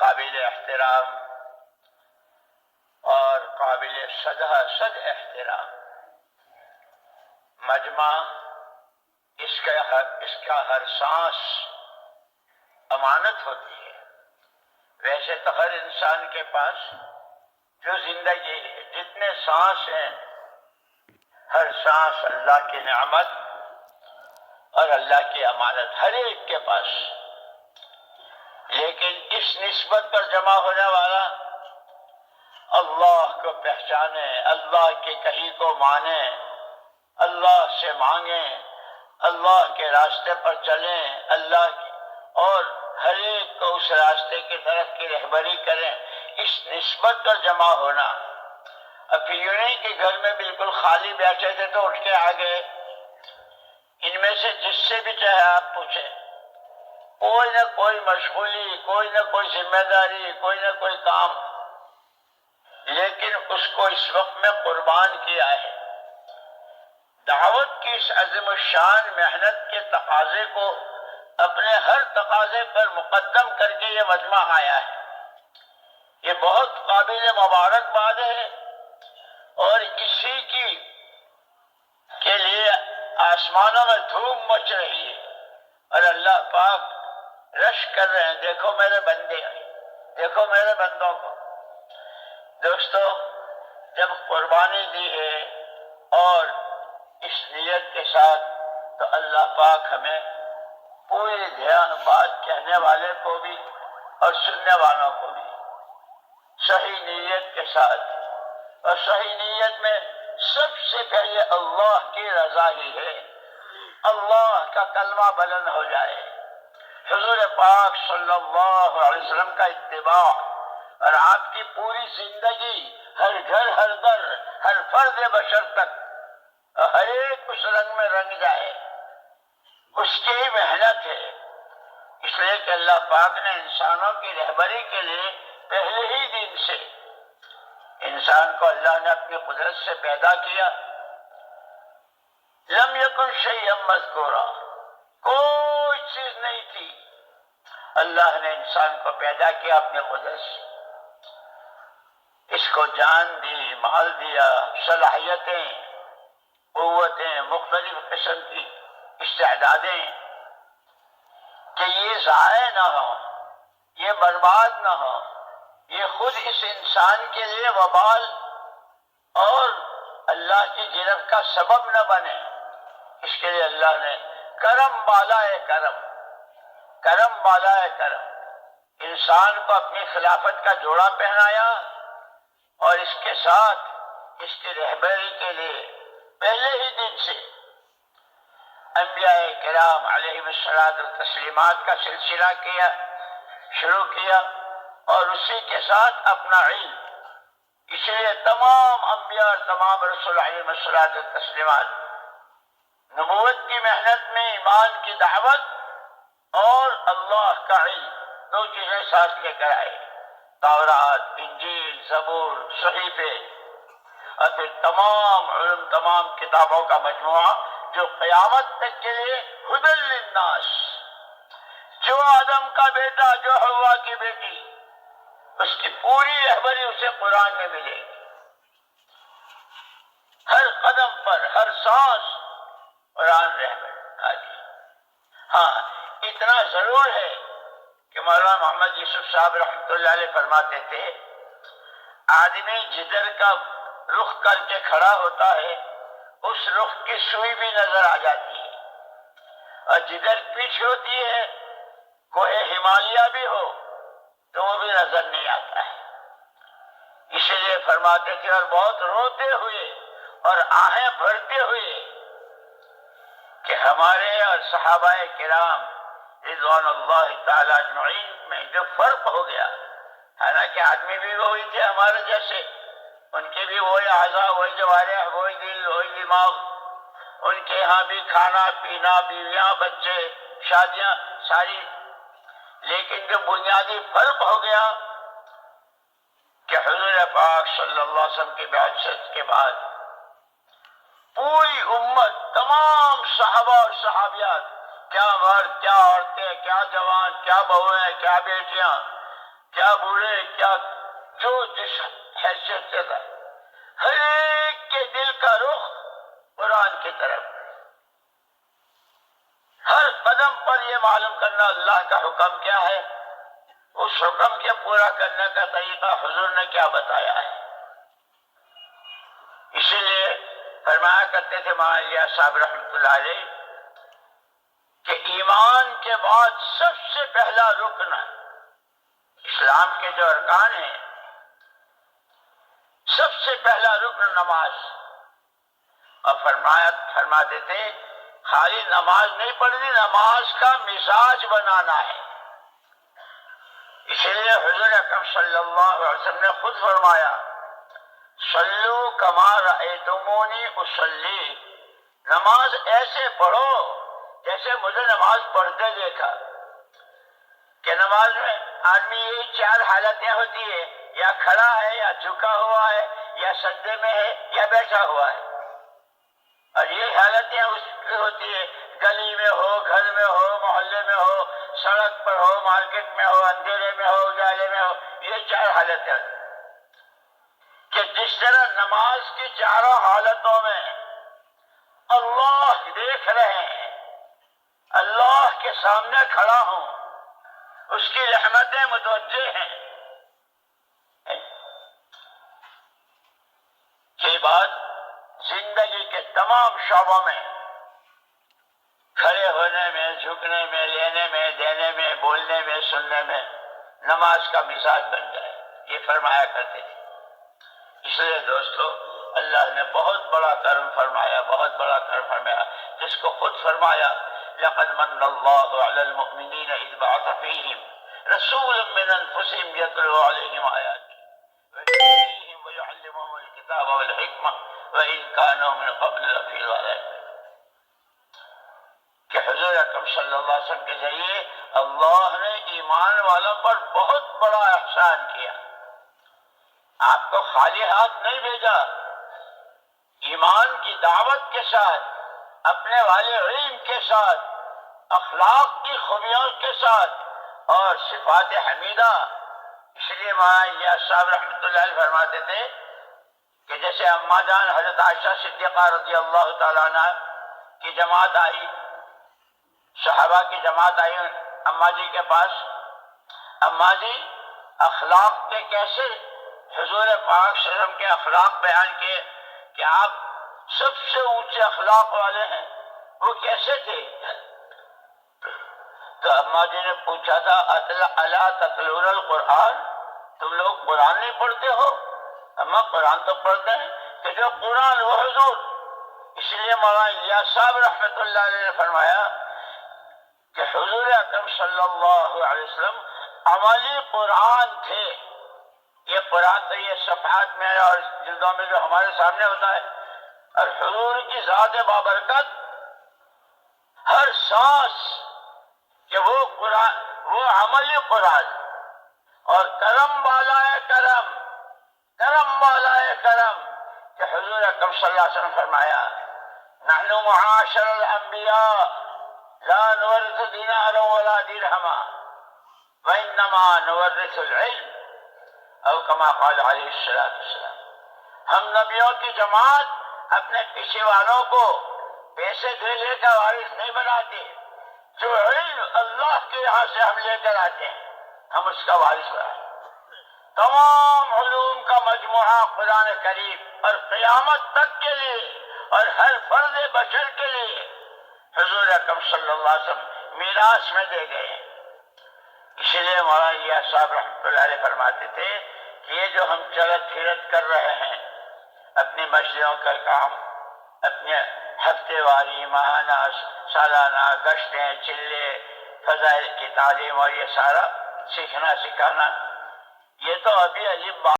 قابل احترام اور قابل صدہ صد احترام۔ مجمع اس کا ہر اس کا ہر سانس امانت ہوتی ہے۔ ویسے تو ہر انسان کے پاس جو زندگی ہے، جتنے سانس ہیں، ہر سانس اللہ کی نعمت اور اللہ کی امانت ہر ایک کے پاس۔ لیکن اس نسبت پر جمع ہونے والا اللہ کو پہچانے، اللہ کے کہیں کو مانے، اللہ سے مانگیں اللہ کے راستے پر چلیں اللہ کی اور ہر ایک کو اس راستے کی طرف کی رہبری کریں۔ اس نسبت پر جمع ہونا۔ اب پھر یوں نہیں کہ گھر میں بالکل خالی بیٹھے تھے تو اٹھ کے آ گئے ان میں سے جس سے بھی چاہے آپ پوچھیں۔ کوئی نہ کوئی مشغولی، کوئی نہ کوئی ذمہ داری، کوئی نہ کوئی کام۔ لیکن اس کو اس وقت میں قربان کیا ہے۔ دعوت کی اس عظم الشان محنت کے تقاضے کو اپنے ہر تقاضے پر مقدم کر کے یہ مجمع آیا ہے۔ یہ بہت قابل مبارکباد ہے۔ اور اسی کی کے لیے آسمانوں میں دھوم مچ رہی ہے۔ اور اللہ پاک رش کر رہے ہیں۔ دیکھو میرے بندے۔ دیکھو میرے بندوں کو۔ دوستو، جب قربانی دی ہے اور اس نیت کے ساتھ تو اللہ پاک ہمیں پوری دھیان بات کہنے والے کو بھی اور سننے والوں کو بھی صحیح نیت کے ساتھ۔ اور صحیح نیت میں سب سے پہلے اللہ کی رضا ہی ہے۔ اللہ کا کلمہ بلند ہو جائے۔ حضور پاک صلی اللہ علیہ وسلم کا اتباع اور آپ کی پوری زندگی ہر گھر، ہر در، ہر فرد بشر تک ہر ایک اس رنگ میں رنگ جائے۔ اس کی محنت ہے۔ اس لیے کہ اللہ پاک نے انسانوں کی رہبری کے لیے پہلے ہی دن سے انسان کو اللہ نے اپنی قدرت سے پیدا کیا۔ لم یکن شیئم مذکورا۔ کوئی چیز نہیں تھی۔ اللہ نے انسان کو پیدا کیا اپنی قدرت سے اس کو جان دی، مال دیا، صلاحیتیں، قوتیں، مختلف قسم کی استعدادیں۔ کہ یہ ضائع نہ ہو، یہ برباد نہ ہو، یہ خود اس انسان کے لیے وبال اور اللہ کی جرف کا سبب نہ بنے۔ اس کے لیے اللہ نے کرم بالا ہے کرم۔ کرم بالا ہے کرم۔ انسان کو اپنی خلافت کا جوڑا پہنایا اور اس کے ساتھ اس کی رہبری کے لیے پہلے ہی دن سے انبیاء کرام علیہ السلام تسلیمات کا سلسلہ کیا، شروع کیا اور اسی کے ساتھ اپنا علم۔ اس لیے تمام انبیاء اور تمام رسول علیہ السلام تسلیمات نبوت کی محنت میں ایمان کی دعوت اور اللہ کا علم، دو چیزیں ساتھ لے کر آئے۔ تورات، انجیل، زبور، صحیفے اور پھر تمام علم، تمام کتابوں کا مجموعہ جو قیامت تک کے لیے حدل للناس۔ جو آدم کا بیٹا، جو ہوا کی بیٹی، اس کی پوری رہبری اسے قرآن میں ملے گی۔ ہر قدم پر، ہر سانس قرآن رحمت رہبر ہاں اتنا ضرور ہے کہ مولانا محمد یوسف صاحب رحمۃ اللہ علیہ فرماتے تھے، آدمی جدھر کا رخ کر کے کھڑا ہوتا ہے، اس رخ کی سوئی بھی نظر آ جاتی ہے۔ اور جدھر پیچھ ہوتی ہے، کوئی ہمالیہ بھی ہو تو وہ بھی نظر نہیں آتا ہے۔ اسی لیے فرماتے تھے، اور بہت روتے ہوئے اور آہیں بھرتے ہوئے کہ ہمارے اور صحابہ کرام رضوان اللہ تعالیٰ اجمعین میں جو فرق ہو گیا، حالانکہ آدمی بھی وہی تھے ہمارے جیسے، ان کے بھی وہی اعضا وہی جوارح، وہی دل، وہی دماغ، ان کے یہاں بھی کھانا، پینا، بیویاں، بچے، شادیاں، ساری۔ لیکن جو بنیادی فرق ہو گیا کہ حضور پاک صلی اللہ علیہ وسلم کی بعثت کے بعد پوری امت، تمام صحابہ اور صحابیات، کیا مرد کیا عورتیں، کیا جوان، کیا بہویں کیا بیٹیاں، کیا بوڑھے، کیا جو جس حیثیت سے تھا۔ ہر ایک کے دل کا رخ قرآن کی طرف۔ ہر قدم پر یہ معلوم کرنا اللہ کا حکم کیا ہے؟ اس حکم کے پورا کرنے کا طریقہ حضور نے کیا بتایا ہے اسی لیے فرمایا کرتے تھے ماں صاحب رحمۃ اللہ علیہ کہ ایمان کے بعد سب سے پہلا رکن اسلام کے جو ارکان ہیں، سب سے پہلا رکن نماز۔ اور فرمایا، فرما دیتے خالی نماز نہیں پڑھنی، نماز کا مزاج بنانا ہے۔ اسی لیے حضور اکرم صلی اللہ علیہ وسلم نے خود فرمایا سلو کمار تمونی اسلی نماز ایسے پڑھو جیسے مجھے نماز پڑھتے دیکھا۔ کہ نماز میں آدمی یہی چار حالتیں ہوتی ہے یا کھڑا ہے، یا جھکا ہوا ہے، یا سجدے میں ہے، یا بیٹھا ہوا ہے۔ اور یہ حالتیں اس کی ہوتی ہے گلی میں ہو، گھر میں ہو، محلے میں ہو، سڑک پر ہو، مارکیٹ میں ہو، اندھیرے میں ہو، اجالے میں ہو، یہ چار حالتیں۔ کہ جس طرح نماز کی چاروں حالتوں میں اللہ دیکھ رہے ہیں، اللہ کے سامنے کھڑا ہوں، اس کی رحمتیں متوجہ ہیں۔ کے بعد زندگی کے تمام شعبوں میں، کھڑے ہونے میں، جھکنے میں، لینے میں، دینے میں، بولنے میں، سننے میں نماز کا مزاج بن جائے۔ یہ فرمایا کرتے تھے۔ اس لیے دوستو، اللہ نے بہت بڑا کرم فرمایا، بہت بڑا کرم فرمایا۔ جس کو خود فرمایا، لقد من الله على المؤمنين إذ بعث فيهم رسولا من أنفسهم يتلو عليهم آياته ويزكيهم ويعلمهم الكتاب والحكمة وإن كانوا من قبل لفي ضلال۔ کہ حضور اکرم صلی اللہ علیہ وسلم کے ذریعے اللہ نے ایمان والوں پر بہت بڑا احسان کیا۔ آپ کو خالی ہاتھ نہیں بھیجا۔ ایمان کی دعوت کے ساتھ، اپنے والے علم کے ساتھ، اخلاق کی خوبیوں کے ساتھ اور صفات حمیدہ۔ اس لیے ماں صاحب رحمۃ اللہ علیہ فرماتے تھے کہ جیسے اما جان حضرت عائشہ صدیقہ رضی اللہ تعالیٰ عنہ کی جماعت آئی، صحابہ کی جماعت آئی اما جی کے پاس۔ اما جی اخلاق کے کیسے حضور پاک وسلم کے اخلاق بیان کیے کہ آپ سب سے اونچے اخلاق والے ہیں۔ وہ کیسے تھے؟ تو اما جی نے پوچھا تھا اللہ تطلور القرآن؟ تم لوگ قرآن نہیں پڑھتے ہو؟ اما قرآن تو پڑھتے ہیں کہ جو قرآن وہ حضور۔ اس لیے مولانا صاحب رحمۃ اللہ علیہ نے فرمایا کہ حضور اکرم صلی اللہ علیہ وسلم عملی قرآن تھے۔ یہ قرآن تو یہ صفحات میں اور جلدوں میں جو ہمارے سامنے ہوتا ہے۔ اور حضور کی ذات بابرکت، ہر سانس کہ وہ قرآن، وہ عملی قرآن۔ اور کرم والا ہے کرم کرم والا ہے کرم۔ کہ حضور اکرم صلی اللہ علیہ وسلم فرمایا، نحن معاشر الانبیاء، لا نورث دینارا ولا درہما، وانما نورث العلم. او کما قال علیہ السلام. ہم نبیوں کی جماعت اپنے پیچھے والوں کو پیسے دے کا وارث نہیں بناتے جو علم اللہ کے یہاں سے ہم لے کر آتے ہیں، ہم اس کا وارث بنائیں۔ تمام علوم کا مجموعہ قرآن کریم اور قیامت تک کے لیے اور ہر فرد بشر کے لیے حضور اکم صلی اللہ علیہ وسلم میراث میں دے گئے اسی لیے مولانا جی صاحب رحمۃ اللہ علیہ فرماتے تھے کہ یہ جو ہم چلت پھرت کر رہے ہیں، اپنی مسجدوں کا کام، اپنے ہفتے واری، ماہانہ، سالانہ، گشتیں، چلے، فضائل کی تعلیم اور یہ سارا سیکھنا، سکھانا، یہ تو ابھی عجیب بات